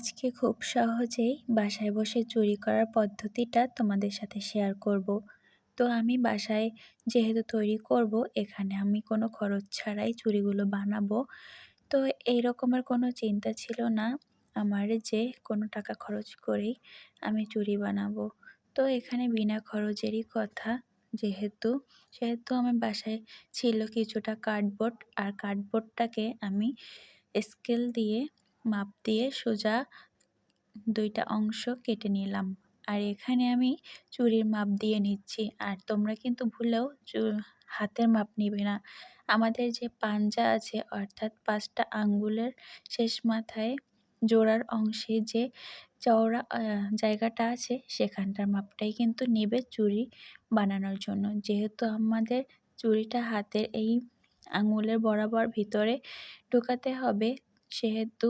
আজকে খুব সহজেই বাসায় বসে চুরি করার পদ্ধতিটা তোমাদের সাথে শেয়ার করব। তো আমি বাসায় যেহেতু তৈরি করব, এখানে আমি কোনো খরচ ছাড়াই চুরিগুলো বানাবো তো এই রকমের কোনো চিন্তা ছিল না, আমার যে কোনো টাকা খরচ করেই আমি চুরি বানাবো তো এখানে বিনা খরচেরই কথা, যেহেতু, সেহেতু আমার বাসায় ছিল কিছুটা কার্ডবোর্ড আর কার্ডবোর্ডটাকে আমি স্কেল দিয়ে মাপ দিয়ে সোজা দুইটা অংশ কেটে নিলাম। আর এখানে আমি চুরির মাপ দিয়ে নিচ্ছি। আর তোমরা কিন্তু ভুলেও হাতের মাপ নিবে না। আমাদের যে পাঞ্জা আছে, অর্থাৎ পাঁচটা আঙ্গুলের শেষ মাথায় জোড়ার অংশে যে চওড়া জায়গাটা আছে, সেখানটার মাপটাই কিন্তু নেবে চুড়ি বানানোর জন্য। যেহেতু আমাদের চুড়িটা হাতের এই আঙুলের বরাবর ভিতরে ঢোকাতে হবে, সেহেতু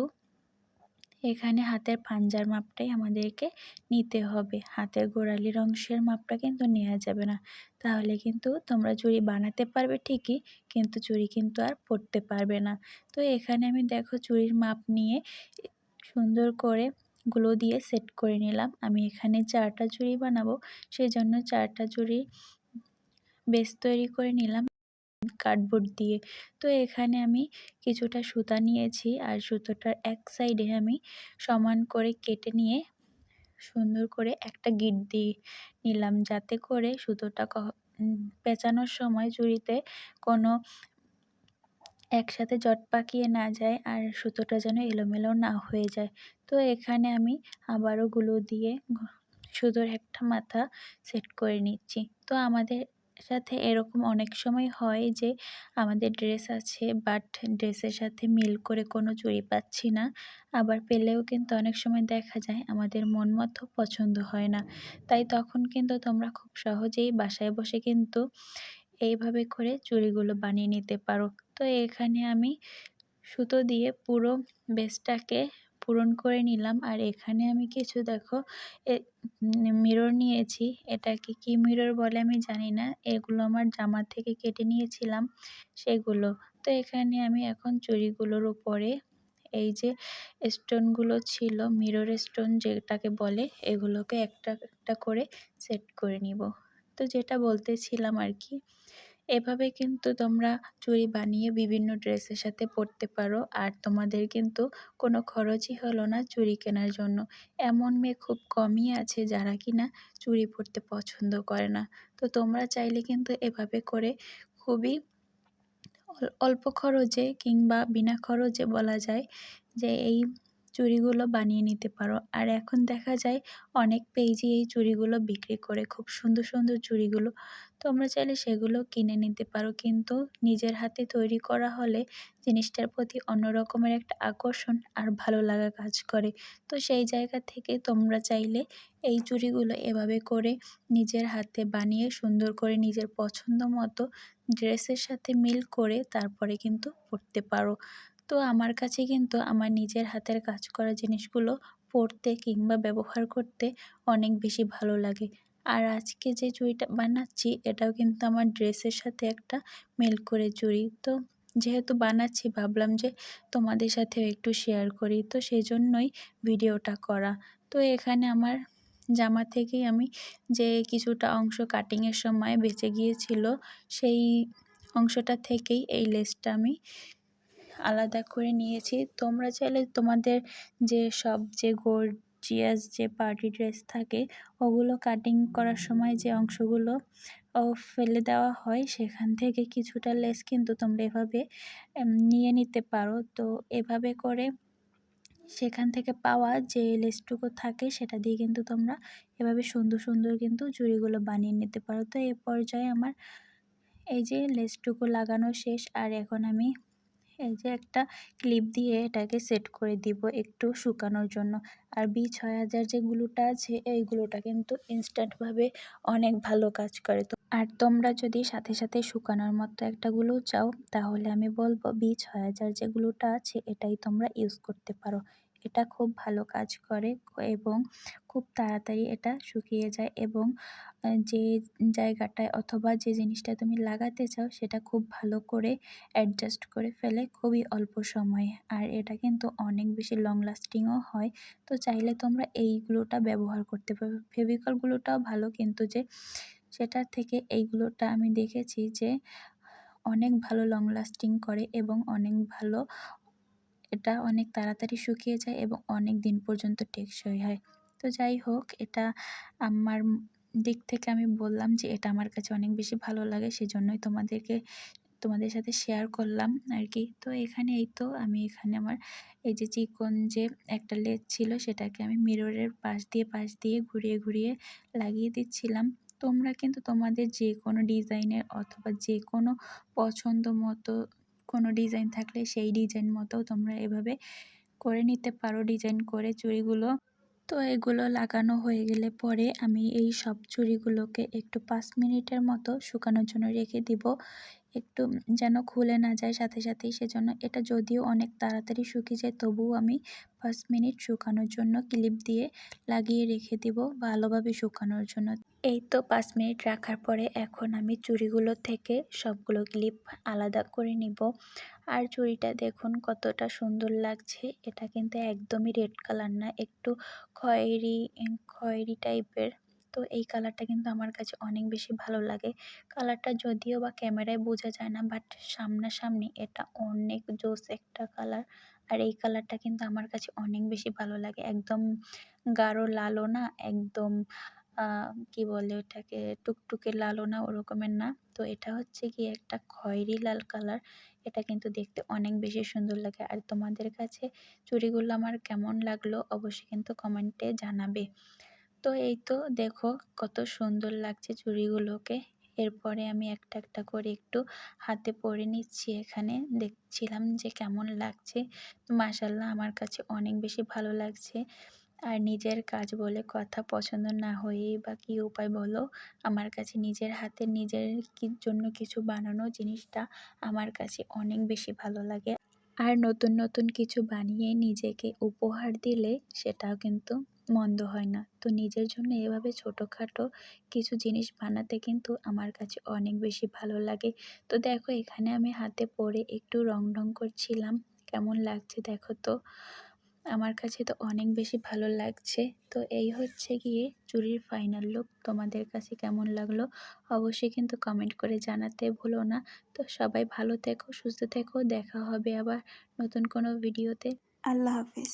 এখানে হাতের পাঞ্জার মাপটাই আমাদেরকে নিতে হবে। হাতের গোড়ালির অংশের মাপটা কিন্তু নেওয়া যাবে না। তাহলে কিন্তু তোমরা চুড়ি বানাতে পারবে ঠিকই, কিন্তু চুড়ি কিন্তু আর পরতে পারবে না। তো এখানে আমি দেখো চুড়ির মাপ নিয়ে সুন্দর করে গুলো দিয়ে সেট করে নিলাম। আমি এখানে চারটা চুড়ি বানাবো সেই জন্য চারটা চুড়ি বেশ তৈরি করে নিলাম। কার্ডবোর্ড দিয়ে। তো এখানে আমি কিছুটা সুতা নিয়েছি আর সুতোটার এক সাইডে আমি সমান করে কেটে নিয়ে সুন্দর করে একটা গিট দিয়ে নিলাম। যাতে করে সুতোটা পেঁচানোর সময় চুড়িতে কোনো একসাথে জট পাকিয়ে না যায় আর সুতোটা যেন এলোমেলো না হয়ে যায়। তো এখানে আমি আবারও গুলো দিয়ে সুতোর একটা মাথা সেট করে নিচ্ছি। তো আমাদের সাথে এরকম অনেক সময় হয় যে, আমাদের ড্রেস আছে বাট ড্রেসের সাথে মিল করে কোনো চুড়ি পাচ্ছি না। আবার পেলেও কিন্তু অনেক সময় দেখা যায় আমাদের মন মতো পছন্দ হয় না। তাই তখন কিন্তু তোমরা খুব সহজেই বাসায় বসে কিন্তু এইভাবে করে চুড়িগুলো বানিয়ে নিতে পারো। তো এখানে আমি সুতো দিয়ে পুরো বেসটাকে পূরণ করে নিলাম। আর এখানে আমি কিছু দেখো মিরর নিয়েছি। এটাকে কি মিরর বলে আমি জানি না। এগুলো আমার জামা থেকে কেটে নিয়েছিলাম সেগুলো। তো এখানে আমি এখন চুড়িগুলোর উপরে এই যে স্টোনগুলো ছিল মিরর স্টোন যেটাকে বলে, এগুলোকে একটা একটা করে সেট করে নিব। তো যেটা বলতেছিলাম আর কি এভাবে কিন্তু তোমরা চুড়ি বানিয়ে বিভিন্ন ড্রেসের সাথে পরতে পারো। আর তোমাদের কিন্তু কোনো খরচই হলো না চুড়ি কেনার জন্য। এমন মেয়ে খুব কমই আছে যারা কিনা চুড়ি পরতে পছন্দ করে না। তো তোমরা চাইলে কিন্তু এভাবে করে খুবই অল্প খরচে কিংবা বিনা খরচে বলা যায় যে এই চুড়িগুলো বানিয়ে নিতে পারো। আর এখন দেখা যায় অনেক পেজই এই চুড়িগুলো বিক্রি করে খুব সুন্দর সুন্দর চুড়িগুলো। তোমরা চাইলে সেগুলো কিনে নিতে পারো। কিন্তু নিজের হাতে তৈরি করা হলে জিনিসটার প্রতি অন্য রকমের একটা আকর্ষণ আর ভালো লাগা কাজ করে। তো সেই জায়গা থেকে তোমরা চাইলে এই চুড়িগুলো এভাবে করে নিজের হাতে বানিয়ে সুন্দর করে নিজের পছন্দ মতো ড্রেসের সাথে মিল করে তারপরে কিন্তু পরতে পারো। তো আমার কাছে কিন্তু আমার নিজের হাতের কাজ করা জিনিসগুলো পরতে কিংবা ব্যবহার করতে অনেক বেশি ভালো লাগে। আর আজকে যে চুড়িটা বানাচ্ছি, এটাও কিন্তু আমার ড্রেসের সাথে একটা মিল করে চুড়ি। তো যেহেতু বানাচ্ছি, ভাবলাম যে তোমাদের সাথেও একটু শেয়ার করি। তো সেই জন্যই ভিডিওটা করা। তো এখানে আমার জামা থেকেই আমি যে কিছুটা অংশ কাটিংয়ের সময় বেঁচে গিয়েছিল, সেই অংশটা থেকেই এই লেসটা আমি আলাদা করে নিয়েছি। তোমরা চাইলে তোমাদের যে সব যে গর্জিয়াস যে পার্টি ড্রেস থাকে, ওগুলো কাটিং করার সময় যে অংশগুলো, ও ফেলে দেওয়া হয়, সেখান থেকে কিছুটা লেস কিন্তু তোমরা এভাবে নিয়ে নিতে পারো। তো এভাবে করে সেখান থেকে পাওয়া যে লেসটুকু থাকে, সেটা দিয়ে কিন্তু তোমরা এভাবে সুন্দর সুন্দর কিন্তু চুড়িগুলো বানিয়ে নিতে পারো। তো এ পর্যায়ে আমার এই যে লেসটুকু লাগানো শেষ, আর এখন আমি এই যে একটা ক্লিপ দিয়ে এটাকে সেট করে দিব একটু শুকানোর জন্য। আর বি ছয় হাজার যে আছে, এইগুলোটা গ্লুটা কিন্তু ইনস্ট্যান্টভাবে অনেক ভালো কাজ করে। তো আর তোমরা যদি সাথে সাথে শুকানোর মতো একটাগুলো গ্লু চাও, তাহলে আমি বলব বি ছয় হাজার যে আছে, এটাই তোমরা ইউজ করতে পারো। এটা খুব ভালো কাজ করে এবং খুব তাড়াতাড়ি এটা শুকিয়ে যায় এবং যে জায়গাটায় অথবা যে জিনিসটা তুমি লাগাতে চাও সেটা খুব ভালো করে অ্যাডজাস্ট করে ফেলে খুবই অল্প সময়ে। আর এটা কিন্তু অনেক বেশি লং লাস্টিংও হয়। তো চাইলে তোমরা এই গ্লুটা ব্যবহার করতে পারো। ফেভিকল গ্লুটাও ভালো কিন্তু যে সেটার থেকে এই গ্লুটা আমি দেখেছি যে অনেক ভালো লং লাস্টিং করে এবং অনেক ভালো এটা অনেক তাড়াতাড়ি শুকিয়ে যায় এবং অনেক দিন পর্যন্ত টেকসই হয়। তো যাই হোক, এটা আমার দিক থেকে আমি বললাম যে এটা আমার কাছে অনেক বেশি ভালো লাগে, সেজন্যই তোমাদেরকে, তোমাদের সাথে শেয়ার করলাম আর কি। তো এখানে এই তো আমি এখানে আমার এই যে চিকন যে একটা লেজ ছিল, সেটাকে আমি মিররের পাশ দিয়ে পাশ দিয়ে ঘুরিয়ে ঘুরিয়ে লাগিয়ে দিচ্ছিলাম। তোমরা কিন্তু তোমাদের যে কোনো ডিজাইনের অথবা যে কোনো পছন্দ মতো কোনো ডিজাইন থাকলে সেই ডিজাইন মতো তোমরা এভাবে করে নিতে পারো ডিজাইন করে চুড়িগুলো। তো এগুলো লাগানো হয়ে গেলে পরে আমি এই সব চুড়িগুলোকে একটু পাঁচ মিনিটের মতো শুকানোর জন্য রেখে দিব। একটু যেন খুলে না যায় সাথে সাথেই। সেজন্য এটা যদিও অনেক তাড়াতাড়ি শুকিয়ে যায়, তবুও আমি পাঁচ মিনিট শুকানোর জন্য ক্লিপ দিয়ে লাগিয়ে রেখে দিব ভালোভাবে শুকানোর জন্য। এই তো পাঁচ মিনিট রাখার পরে এখন আমি চুড়িগুলো থেকে সবগুলো ক্লিপ আলাদা করে নিব। আর চুড়িটা দেখুন কতটা সুন্দর লাগছে। এটা কিন্তু একদমই রেড কালার না, একটু খয়েরি খয়েরি টাইপের তো এই কালারটা কিন্তু আমার কাছে অনেক বেশি ভালো লাগে। কালারটা যদিও বা ক্যামেরায় বোঝা যায় না বাট সামনাসামনি এটা অনেক জোস একটা কালার আর এই কালারটা কিন্তু আমার কাছে অনেক বেশি ভালো লাগে। একদম গাঢ় লালও না, একদম কি বলে ওটাকে, টুকটুকে লালও না, ওরকমের না। তো এটা হচ্ছে কি একটা খয়েরি লাল কালার এটা কিন্তু দেখতে অনেক বেশি সুন্দর লাগে। আর তোমাদের কাছে চুড়িগুলো আমার কেমন লাগল অবশ্যই কিন্তু কমেন্টে জানাবে। তো এই তো দেখো কত সুন্দর লাগছে চুড়িগুলোকে। এরপরে আমি একটা একটা করে একটু হাতে পরে নিচ্ছি এখানে। দেখছিলাম যে কেমন লাগছে। মাসাল্লাহ আমার কাছে অনেক বেশি ভালো লাগছে। আর নিজের কাজ বলে কথা পছন্দ না হয়েই বা কী উপায় বলো? আমার কাছে নিজের হাতে নিজের জন্য কিছু বানানো জিনিসটা আমার কাছে অনেক বেশি ভালো লাগে। আর নতুন নতুন কিছু বানিয়ে নিজেকে উপহার দিলে সেটাও কিন্তু মন্দ হয় না। তো নিজের জন্য এভাবে ছোটোখাটো কিছু জিনিস বানাতে কিন্তু আমার কাছে অনেক বেশি ভালো লাগে। তো দেখো, এখানে আমি হাতে পরে একটু রং ঢং করছিলাম। কেমন লাগছে দেখো তো? আমার কাছে তো অনেক বেশি ভালো লাগছে। তো এই হচ্ছে গিয়ে চুরির ফাইনাল লুক তোমাদের কাছে কেমন লাগল অবশ্যই কিন্তু কমেন্ট করে জানাতে ভুলো না। তো সবাই ভালো থেকো, সুস্থ থেকো। দেখা হবে আবার নতুন কোনো ভিডিওতে আল্লাহ হাফিজ।